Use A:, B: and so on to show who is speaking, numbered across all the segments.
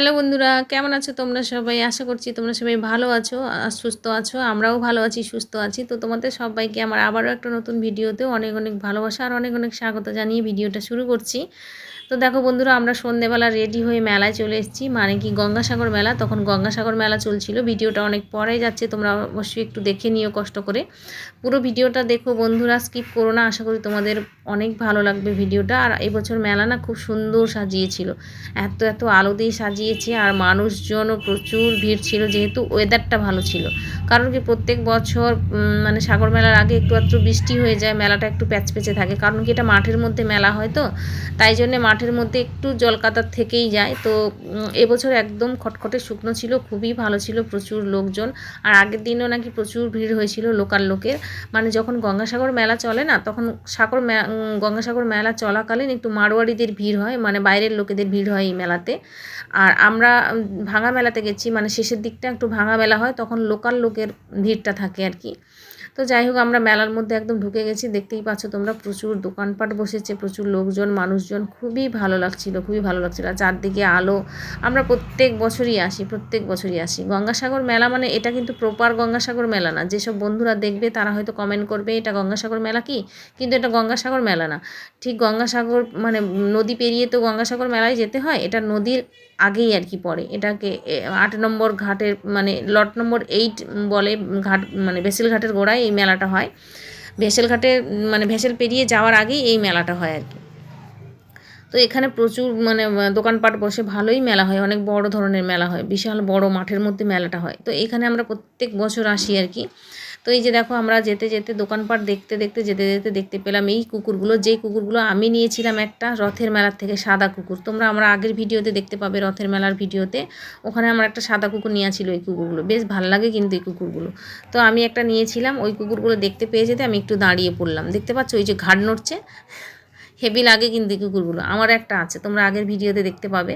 A: Hello বন্ধুরা, কেমন আছো তোমরা সবাই? আশা করছি তোমরা সবাই ভালো আছো সুস্থ আছো, আমরাও ভালো আছি, সুস্থ আছি। তো তোমাদের সবাইকে আমার আবারও একটা নতুন ভিডিওতে অনেক অনেক ভালোবাসা আর অনেক অনেক স্বাগত জানিয়ে ভিডিওটা শুরু করছি। তো দেখো বন্ধুরা, আমরা সন্ধেবেলা রেডি হয়ে মেলায় চলে এসেছি। মানে কি, গঙ্গাসাগর মেলা? তখন গঙ্গাসাগর মেলা চলছিল। ভিডিওটা অনেক পরে যাচ্ছে, তোমরা অবশ্যই একটু দেখে নিও কষ্ট করে। পুরো ভিডিওটা দেখো বন্ধুরা স্কিপ করো না। আশা করি তোমাদের অনেক ভালো লাগবে ভিডিওটা। আর এবছর মেলা না খুব সুন্দর সাজিয়েছিল। এত এত আলো দিয়ে সাজিয়েছে আর মানুষজনও প্রচুর ভিড় ছিল, যেহেতু ওয়েদারটা ভালো ছিল। কারণ কি, প্রত্যেক বছর মানে সাগর মেলার আগে একটু একটু বৃষ্টি হয়ে যায়, মেলাটা একটু প্যাচপেচে থাকে। কারণ কি, এটা মাঠের মধ্যে মেলা হয় তো, তাই জন্যে মাঠের মধ্যে একটু জলকাতার থেকেই যায়। তো এবছর একদম খটখটে শুকনো ছিল, খুবই ভালো ছিল প্রচুর লোকজন। আর আগের দিনও নাকি প্রচুর ভিড় হয়েছিল লোকাল লোকের। মানে যখন গঙ্গাসাগর মেলা চলে না, তখন সাগর গঙ্গাসাগর মেলা চলাকালীন একটু মারোয়ারিদের ভিড় হয় মানে বাইরের লোকেদের ভিড় হয় এই মেলাতে। আর আমরা ভাঙা মেলাতে গেছি মানে শেষের দিকটা একটু ভাঙা মেলা হয়, তখন লোকাল লোকের ভিড়টা থাকে আর কি। তো যাই হোক, আমরা মেলার মধ্যে একদম ঢুকে গেছি। দেখতেই পাচ্ছ তোমরা প্রচুর দোকানপাট বসেছে, প্রচুর লোকজন, মানুষজন, খুবই ভালো লাগছিল, খুবই ভালো লাগছিল। আর চারদিকে আলো, আমরা প্রত্যেক বছরই আসি, প্রত্যেক বছরই আসি। গঙ্গাসাগর মেলা মানে এটা কিন্তু প্রপার গঙ্গাসাগর মেলা না। যেসব বন্ধুরা দেখবে তারা হয়তো কমেন্ট করবে, এটা গঙ্গাসাগর মেলা কি? কিন্তু এটা গঙ্গাসাগর মেলা না। ঠিক গঙ্গাসাগর মানে নদী পেরিয়ে তো গঙ্গাসাগর মেলায় যেতে হয়, এটা নদীর আগেই আর কি পড়ে। এটাকে আট নম্বর ঘাটের মানে লট নম্বর এইট বলে ঘাট মানে বেসিল ঘাটের গোড়ায় মেলাটা হয়। ভেসেলঘাটে মানে ভেসেল পেরিয়ে যাওয়ার আগেই এই মেলাটা হয় আর কি। তো এখানে প্রচুর মানে দোকানপাট বসে ভালোই মেলা হয়, অনেক বড় ধরনের মেলা হয়, বিশাল বড় মাঠের মধ্যে মেলাটা হয়। তো এখানে আমরা প্রত্যেক বছর আসি আর কি। তো এই যে দেখো আমরা যেতে যেতে দোকানপাট দেখতে দেখতে, যেতে যেতে দেখতে পেলাম এই কুকুরগুলো, যেই কুকুরগুলো আমি নিয়েছিলাম একটা রথের মেলার থেকে সাদা কুকুর। তোমরা আমরা আগের ভিডিওতে দেখতে পাবে রথের মেলার ভিডিওতে, ওখানে আমার একটা সাদা কুকুর নিয়েছিল এই কুকুরগুলো। বেশ ভালো লাগে কিন্তু এই কুকুরগুলো। তো আমি একটা নিয়েছিলাম, ওই কুকুরগুলো দেখতে পেয়ে যেতে আমি একটু দাঁড়িয়ে পড়লাম। দেখতে পাচ্ছ, ওই যে ঘাট নড়ছে। হেভি লাগে কিন্তু কুকুরগুলো আমার একটা আছে, তোমরা আগের ভিডিওতে দেখতে পাবে।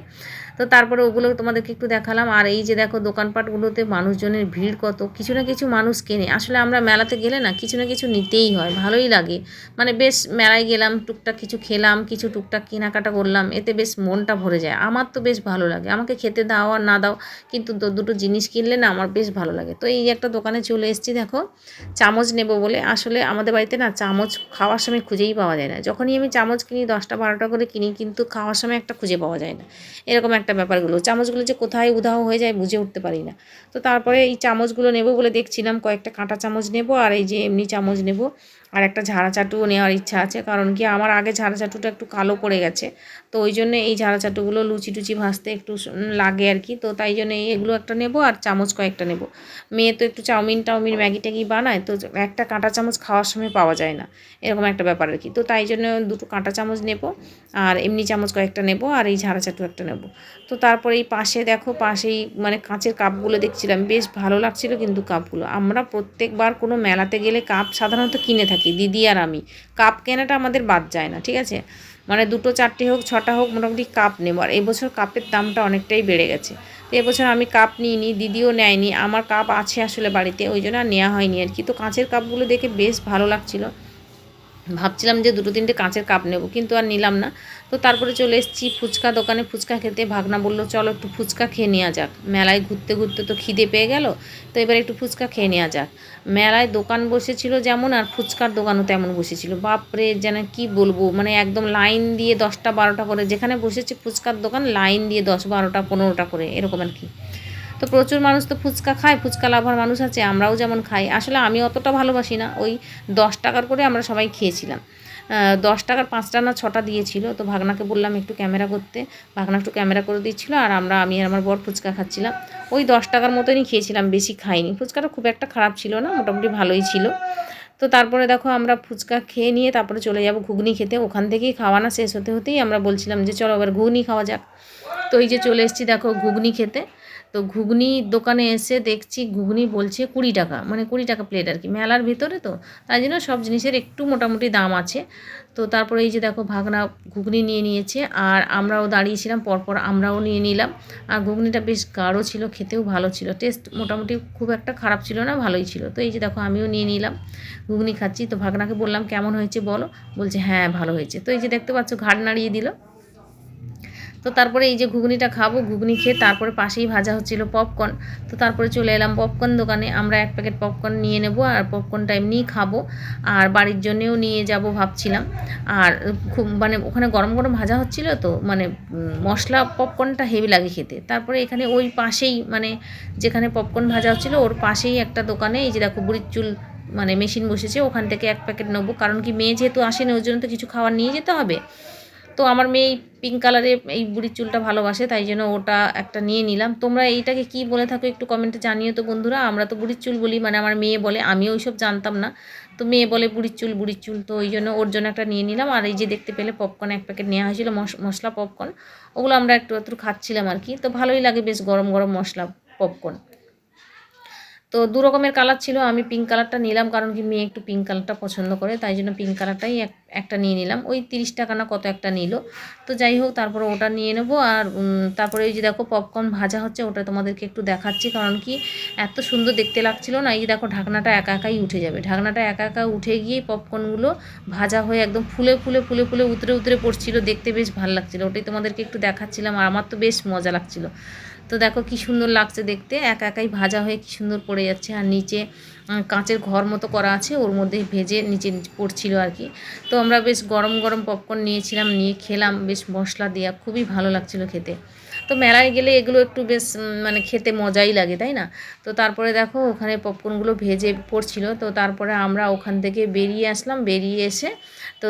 A: তো তারপরে ওগুলো তোমাদেরকে একটু দেখালাম। আর এই যে দেখো দোকানপাটগুলোতে মানুষজনের ভিড় কত, কিছু না কিছু মানুষ কেনে। আসলে আমরা মেলাতে গেলে না, কিছু না কিছু নিতেই হয়, ভালোই লাগে। মানে বেশ মেলায় গেলাম, টুকটাক কিছু খেলাম, কিছু টুকটাক কেনাকাটা করলাম, এতে বেশ মনটা ভরে যায়। আমার তো বেশ ভালো লাগে। আমাকে খেতে দাও আর না দাও, কিন্তু দুটো জিনিস কিনলে না আমার বেশ ভালো লাগে। তো এই একটা দোকানে চলে এসেছি দেখো, চামচ নেব বলে। আসলে আমাদের বাড়িতে না চামচ খাওয়ার সময় খুঁজেই পাওয়া যায় না। যখনই আমি চামচ কিনি, দশটা, বারোটা করে কিনি, কিন্তু খাওয়ার সময় একটা খুঁজে পাওয়া যায় না। এরকম একটা ব্যাপারগুলো চামচগুলো যে কোথায় উধাও হয়ে যায় বুঝে উঠতে পারি না। তো তারপরে এই চামচগুলো নেব বলে দেখছিলাম, কয়েকটা কাঁটা চামচ নেব আর এই যে এমনি চামচ নেব। আর একটা ঝাড়া চাটুও নেওয়ার ইচ্ছা আছে, কারণ কি আমার আগে ঝাড়া চাটুটা একটু কালো পড়ে গেছে। তো ওই জন্য এই ঝাড়া চাটুগুলো লুচি টুচি ভাজতে একটু লাগে আর কি। তো তাই জন্য এগুলো একটা নেব আর চামচ কয়েকটা নেব। মেয়ে তো একটু চাউমিন টাউমিন ম্যাগি ট্যাগি বানায়, তো একটা কাঁটা চামচ খাওয়ার সময় পাওয়া যায় না। এরকম একটা ব্যাপার আর কি। তো তাই জন্য দুটো কাঁটা চামচ নেব আর এমনি চামচ কয়েকটা নেব আর এই ঝাড়া চাটু একটা নেব। তো তারপরে এই পাশে দেখো, পাশেই মানে কাঁচের কাপগুলো দেখছিলাম, বেশ ভালো লাগছিল কিন্তু কাপগুলো। আমরা প্রত্যেকবার কোনো মেলাতে গেলে কাপ সাধারণত কিনে থাকি। দিদি আর আমি। কাপ কেনাটা আমাদের বাদ যায় না, ঠিক আছে? মানে দুটো, চারটে হোক, ছটা হোক, মোটামুটি কাপ নেব। আর এবছর কাপের দামটা অনেকটাই বেড়ে গেছে। তো এবছর আমি কাপ নিইনি, দিদিও নেয়নি। আমার কাপ আছে আসলে বাড়িতে, ওই জন্য আর নেওয়া হয়নি আর কি। তো কাঁচের কাপগুলো দেখে বেশ ভালো লাগছিল। ভাবছিলাম যে দুটো, তিনটে কাঁচের কাপ নেব, কিন্তু আর নিলাম না। তো তারপরে চলে এসেছি ফুচকা দোকানে। ফুচকা খেতে ভাগনা বলল, চলো একটু ফুচকা খেয়ে নেওয়া যাক। মেলায় ঘুরতে ঘুরতে তো খিদে পেয়ে গেল, তো এবার একটু ফুচকা খেয়ে নেওয়া যাক। মেলায় দোকান বসেছিল যেমন, আর ফুচকার দোকানও তেমন বসেছিল। বাপরে, যেন কি বলব মানে একদম লাইন দিয়ে দশটা বারোটা করে, যেখানে বসেছে ফুচকার দোকান, লাইন দিয়ে দশ বারোটা পনেরোটা করে, এরকম আর কি। তো প্রচুর মানুষ তো ফুচকা খায়, ফুচকা লাভার মানুষ আছে, আমরাও যেমন খাই। আসলে আমি অতটা ভালোবাসি না, ওই দশ টাকার করে আমরা সবাই খেয়েছিলাম। দশ টাকার পাঁচটা না ছটা দিয়েছিল, তো ভাগনাকে বললাম একটু ক্যামেরা করতে। ভাগনা একটু ক্যামেরা করে দিচ্ছিল, আর আমরা, আমি আর আমার বর ফুচকা খাচ্ছিলাম। ওই দশ টাকার মতনই খেয়েছিলাম, বেশি খাইনি। ফুচকাটা খুব একটা খারাপ ছিল না, মোটামুটি ভালোই ছিল। তো তারপরে দেখো আমরা ফুচকা খেয়ে নিয়ে তারপরে চলে যাব ঘুগনি খেতে। ওখান থেকেই খাওয়ানা শেষ হতে হতেই আমরা বলছিলাম যে, চলো এবার ঘুগনি খাওয়া যাক। তো এই যে চলে এসেছি দেখো ঘুগনি খেতে। তো ঘুগনি দোকানে এসে দেখছি ঘুগনি বলছে কুড়ি টাকা মানে কুড়ি টাকা প্লেট আর কি। মেলার ভিতরে তো, তাই জন্য সব জিনিসের একটু মোটামুটি দাম আছে। তো তারপরে এই যে দেখো ভাগনা ঘুগনি নিয়ে নিয়েছে, আর আমরাও দাঁড়িয়েছিলাম, পরপর আমরাও নিয়ে নিলাম। আর ঘুগনিটা বেশ গাঢ় ছিল, খেতেও ভালো ছিল। টেস্ট মোটামুটি খুব একটা খারাপ ছিল না, ভালোই ছিল। তো এই যে দেখো আমিও নিয়ে নিলাম, ঘুগনি খাচ্ছি। তো ভাগনাকে বললাম, কেমন হয়েছে বলো? বলছে হ্যাঁ ভালো হয়েছে। তো এই যে দেখতে পাচ্ছ ঘাট নাড়িয়ে দিল। তো তারপরে এই যে ঘুগনিটা খাব, ঘুগনি খেয়ে তারপরে পাশেই ভাজা হচ্ছিল পপকর্ন তো তারপরে চলে এলাম পপকর্ন দোকানে। আমরা এক প্যাকেট পপকর্ন নিয়ে নেব আর পপকর্নটা এমনিই খাব। আর বাড়ির জন্যেও নিয়ে যাব ভাবছিলাম। আর খুব মানে ওখানে গরম গরম ভাজা হচ্ছিল তো মানে মশলা পপকর্নটা হেভি লাগে খেতে। তারপরে এখানে ওই পাশেই মানে যেখানে পপকর্ন ভাজা হচ্ছিল, ওর পাশেই একটা দোকানে এই যে দেখো বুড়ির চুল মানে মেশিন বসেছে, ওখান থেকে এক প্যাকেট নেব। কারণ কি মেয়ে যেহেতু আসেনি ওই জন্য তো কিছু খাবার নিয়ে যেতে হবে। তো আমার মেয়ে পিঙ্ক কালারে এই বুড়ির চুলটা ভালোবাসে, তাই জন্য ওটা একটা নিয়ে নিলাম। তোমরা এইটাকে কি বলে থাকো একটু কমেন্টে জানিও তো বন্ধুরা। আমরা তো বুড়ির চুল বলি মানে আমার মেয়ে বলে, আমিও ওইসব জানতাম না। তো মেয়ে বলে বুড়ির চুল বুড়ির চুল, তো ওই জন্য ওর জন্য একটা নিয়ে নিলাম। আর এই যে দেখতে পেলে পপকর্ন এক প্যাকেট নেওয়া হয়েছিল, মশ- মশলা পপকর্ন ওগুলো আমরা একটু একটু খাচ্ছিলাম আর কি। তো ভালোই লাগে বেশ গরম গরম মশলা পপকর্ন তো দু রকমের কালার ছিল, আমি পিঙ্ক কালারটা নিলাম কারণ কি মেয়ে একটু পিঙ্ক কালারটা পছন্দ করে, তাই জন্য পিঙ্ক কালারটাই এক, একটা নিয়ে নিলাম। ওই তিরিশ টাকা না কত একটা নিল। তো যাই হোক, তারপরে ওটা নিয়ে নেব আর তারপরে ওই যে দেখো পপকর্ন ভাজা হচ্ছে, ওটা তোমাদেরকে একটু দেখাচ্ছি কারণ কি এত সুন্দর দেখতে লাগছিল না, এই যে দেখো ঢাকনাটা একা একাই উঠে যাবে। ঢাকনাটা একা একা উঠে গিয়ে পপকর্নগুলো ভাজা হয়ে একদম ফুলে ফুলে ফুলে ফুলে উতরে উতরে পড়ছিল, দেখতে বেশ ভালো লাগছিল। ওটাই তোমাদেরকে একটু দেখাচ্ছিলাম আর আমার তো বেশ মজা লাগছিল। তো দেখো কি সুন্দর লাগছে দেখতে। একা একাই ভাজা হয়ে কি সুন্দর পড়ে যাচ্ছে। আর নিচে কাঁচের ঘর মতো করা আছে, ওর মধ্যে ভেজে নিচে পড়ছিল আর কি। তো আমরা বেশ গরম গরম পপকর্ন নিয়েছিলাম, নিয়ে খেলাম, বেশ মশলা দেওয়া খুবই ভালো লাগছিল খেতে। তো মেলায় গেলে এগুলো একটু বেশ মানে খেতে মজাই লাগে, তাই না? তো তারপরে দেখো ওখানে পপকর্নগুলো ভেজে পড়ছিল, তো তারপরে আমরা ওখান থেকে বেরিয়ে আসলাম, বেরিয়ে এসে তো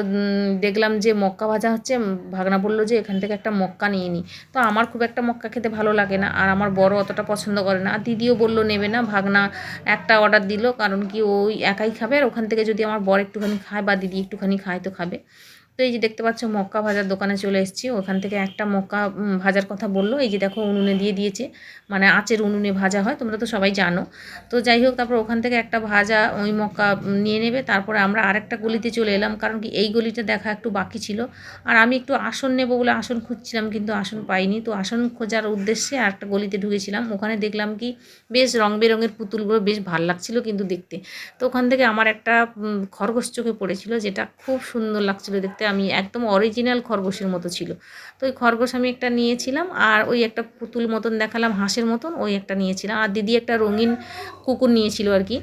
A: দেখলাম যে মক্কা ভাজা হচ্ছে ভাগনা বলল যে এখান থেকে একটা মক্কা নিয়ে নিই তো আমার খুব একটা মক্কা খেতে ভালো লাগে না, আর আমার বড় অতটা পছন্দ করে না। আর দিদিও বলল, নেবে না, ভাগনা একটা অর্ডার দিল, কারণ কি ওই একাই খাবে, আর ওখান থেকে যদি আমার বর একটুখানি খায় বা দিদি একটুখানি খায় তো খাবে। তো এই যে দেখতে পাচ্ছ, মক্কা ভাজার দোকানে চলে এসেছি। ওখান থেকে একটা মক্কা ভাজার কথা বলল। এই যে দেখো, উনুনে দিয়ে দিয়েছে। মানে আঁচের উনুনে ভাজা হয়, তোমরা তো সবাই জানো। তো যাই হোক, তারপর ওখান থেকে একটা ভাজা ওই মক্কা নিয়ে নেবে। তারপরে আমরা আরেকটা গলিতে চলে এলাম, কারণ কি এই গলিটা দেখা একটু বাকি ছিল। আর আমি একটু আসন নেব বলে আসন খুঁজছিলাম, কিন্তু আসন পাইনি। তো আসন খোঁজার উদ্দেশ্যে আরেকটা গলিতে ঢুকেছিলাম। ওখানে দেখলাম কি, বেশ রং বেরঙের পুতুলগুলো বেশ ভালো লাগছিল কিন্তু দেখতে। তো ওখান থেকে আমার একটা খরগোশ চোখে পড়েছিল, যেটা খুব সুন্দর লাগছিল দেখতে। আমি একদম অরিজিনাল খরগোশের মতো ছিল। তো ওই খরগোশ আমি একটা নিয়েছিলাম আর ওই একটা পুতুল মতন দেখালাম, হাঁসের মতন, ওই একটা নিয়েছিলাম। আর দিদি একটা রঙিন কুকুর নিয়েছিল আর কি।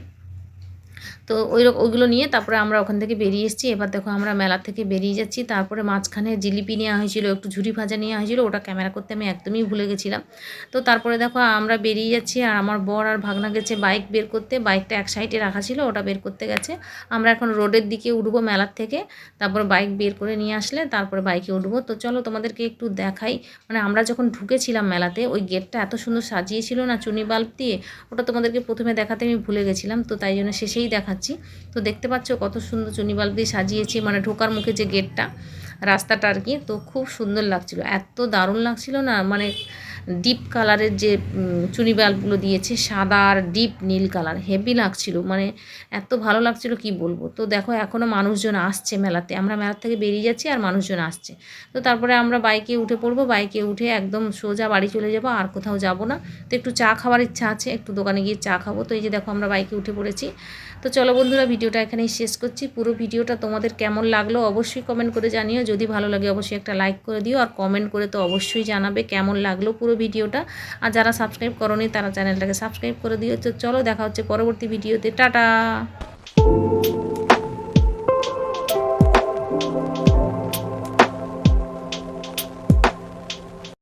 A: তো ওই ওইগুলো নিয়ে তারপরে আমরা ওখান থেকে বেরিয়ে এসেছি। এবার দেখো আমরা মেলা থেকে বেরিয়ে যাচ্ছি। তারপরে মাঝখানে জিলিপি নেওয়া হয়েছিল, একটু ঝুড়ি ভাজা নেওয়া হয়েছিল। ওটা ক্যামেরা করতে আমি একদমই ভুলে গেছিলাম। তো তারপরে দেখো আমরা বেরিয়ে যাচ্ছি আর আমার বর আর ভাগনা গেছে বাইক বের করতে। বাইকটা এক সাইডে রাখা ছিল, ওটা বের করতে গেছে। আমরা এখন রোডের দিকে উঠবো মেলার থেকে। তারপরে বাইক বের করে নিয়ে আসলে তারপরে বাইকে উঠবো। তো চলো তোমাদেরকে একটু দেখাই। মানে আমরা যখন ঢুকেছিলাম মেলাতে, ওই গেটটা এত সুন্দর সাজিয়েছিল না, চুনি বাল্ব দিয়ে, ওটা তোমাদেরকে প্রথমে দেখাতে আমি ভুলে গেছিলাম। তো তাই জন্য শেষেই দেখাচ্ছি তো দেখতে পাচ্ছ কত সুন্দর চুনি বাল্ব দিয়ে সাজিয়েছে মানে ঢোকার মুখে যে গেটটা রাস্তাটা আর কি, তো খুব সুন্দর লাগছিল। এত দারুণ লাগছিল না মানে ডিপ কালারের যে চুনি বাল্বগুলো দিয়েছে, সাদা আর ডিপ নীল কালার হেভি লাগছিল মানে এত ভালো লাগছিল কি বলব। তো দেখো এখনও মানুষজন আসছে মেলাতে, আমরা মেলার থেকে বেরিয়ে যাচ্ছি আর মানুষজন আসছে। তো তারপরে আমরা বাইকে উঠে পড়ব বাইকে উঠে একদম সোজা বাড়ি চলে যাব, আর কোথাও যাব না। তো একটু চা খাওয়ার ইচ্ছা আছে, একটু দোকানে গিয়ে চা খাব। তো এই যে দেখো, আমরা বাইকে উঠে পড়েছি। তো চলো বন্ধুরা, ভিডিওটা এখানেই শেষ করছি। পুরো ভিডিওটা তোমাদের কেমন লাগল অবশ্যই কমেন্ট করে জানিও। যদি ভালো লাগে অবশ্যই একটা লাইক করে দিও আর কমেন্ট করে তো অবশ্যই জানাবে কেমন লাগল পুরো ভিডিওটা। আর যারা সাবস্ক্রাইব করনি তারা চ্যানেলটাকে সাবস্ক্রাইব করে দিও। তো চলো দেখা হচ্ছে পরবর্তী ভিডিওতে। টাটা!